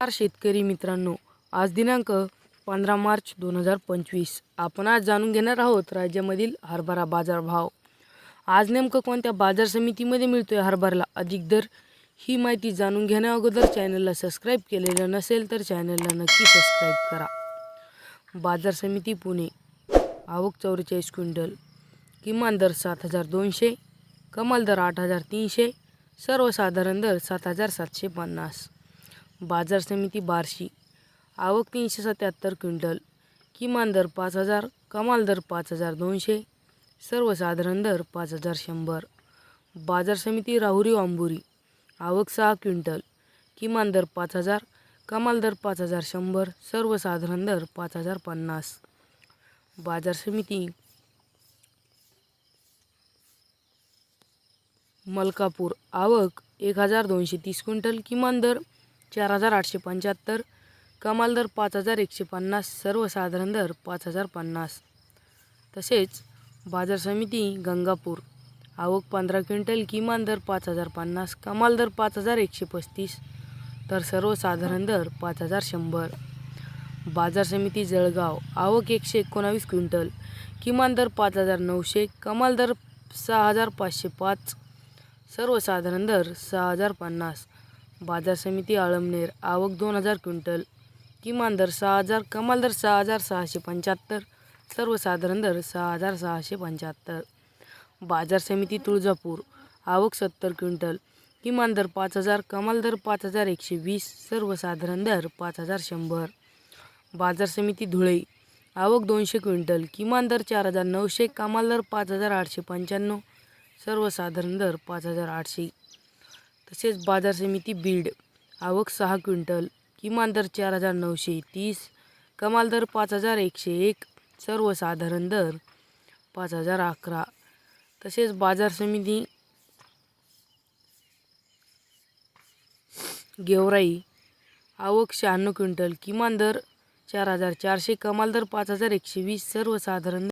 नमस्कार शेतकरी मित्रांनो आज दिनांक पंधरा मार्च दोन हजार पंचवीस. आपण आज जाणून घेणार आहोत राज्यामधील हरभरा बाजारभाव आज नेमकं कोणत्या बाजार समितीमध्ये मिळतोय हरभराला अधिक दर? ही माहिती जाणून घेण्या अगोदर चॅनलला सबस्क्राईब केलेलं नसेल तर चॅनलला नक्की सबस्क्राईब करा. बाजार समिती पुणे. आवक चौवेचाळीस क्विंटल. किमान दर सात हजार दोनशे कमाल दर आठ हजार तीनशे सर्वसाधारण दर सात हजार सातशे पन्नास. बाजार समिती बार्शी. आवक तीनशे सत्याहत्तर क्विंटल. किमान दर पाच हजार कमाल दर पाच हजार दोनशे सर्वसाधारण दर पाच हजार शंभर. बाजार समिती राहुरी आंबुरी आवक सहा क्विंटल. किमान दर पाच हजार कमाल दर पाच हजार शंभर सर्वसाधारण दर पाच हजार पन्नास. बाजार समिती मलकापूर. आवक एक हजार दोनशे तीस क्विंटल. किमान दर चार हजार आठशे पंच्याहत्तर कमाल दर पाच हजार एकशे पन्नास सर्वसाधारण दर पाच हजार पन्नास. तसेच बाजार समिती गंगापूर आवक पंधरा क्विंटल किमान दर पाच हजार पन्नास कमाल दर पाच हजार एकशे पस्तीस तर सर्वसाधारण दर पाच हजार शंभर. बाजार समिती जळगाव आवक एकशे एकोणावीस क्विंटल किमान दर पाच हजार नऊशे कमाल दर सहा हजार पाचशे पाच सर्वसाधारण दर सहा हजार पन्नास. बाजार समिती आळमनेर आवक दोन हजार क्विंटल किमान दर सहा हजार कमाल दर सहा हजार सहाशे पंच्याहत्तर सर्वसाधारण दर सहा हजार सहाशे पंच्याहत्तर. बाजार समिती तुळजापूर आवक सत्तर क्विंटल किमान दर पाच हजार कमाल दर पाच हजार एकशे वीस सर्वसाधारण दर पाच हजार शंभर. बाजार समिती धुळे आवक दोनशे क्विंटल किमान दर चार हजार नऊशे कमाल दर पाच हजार आठशे पंच्याण्णव सर्वसाधारण दर पाच हजार आठशे. तसेच बाजार समिती बीड. आवक सहा क्विंटल किमान दर चार हजार नऊशे तीस कमाल दर पाच हजार एकशे एक सर्वसाधारण दर पाच हजार अकरा. तसेच बाजार समिती गेवराई आवक शहाण्णव क्विंटल किमान दर चार हजार चारशे कमाल दर पाच हजार एकशे वीस सर्वसाधारण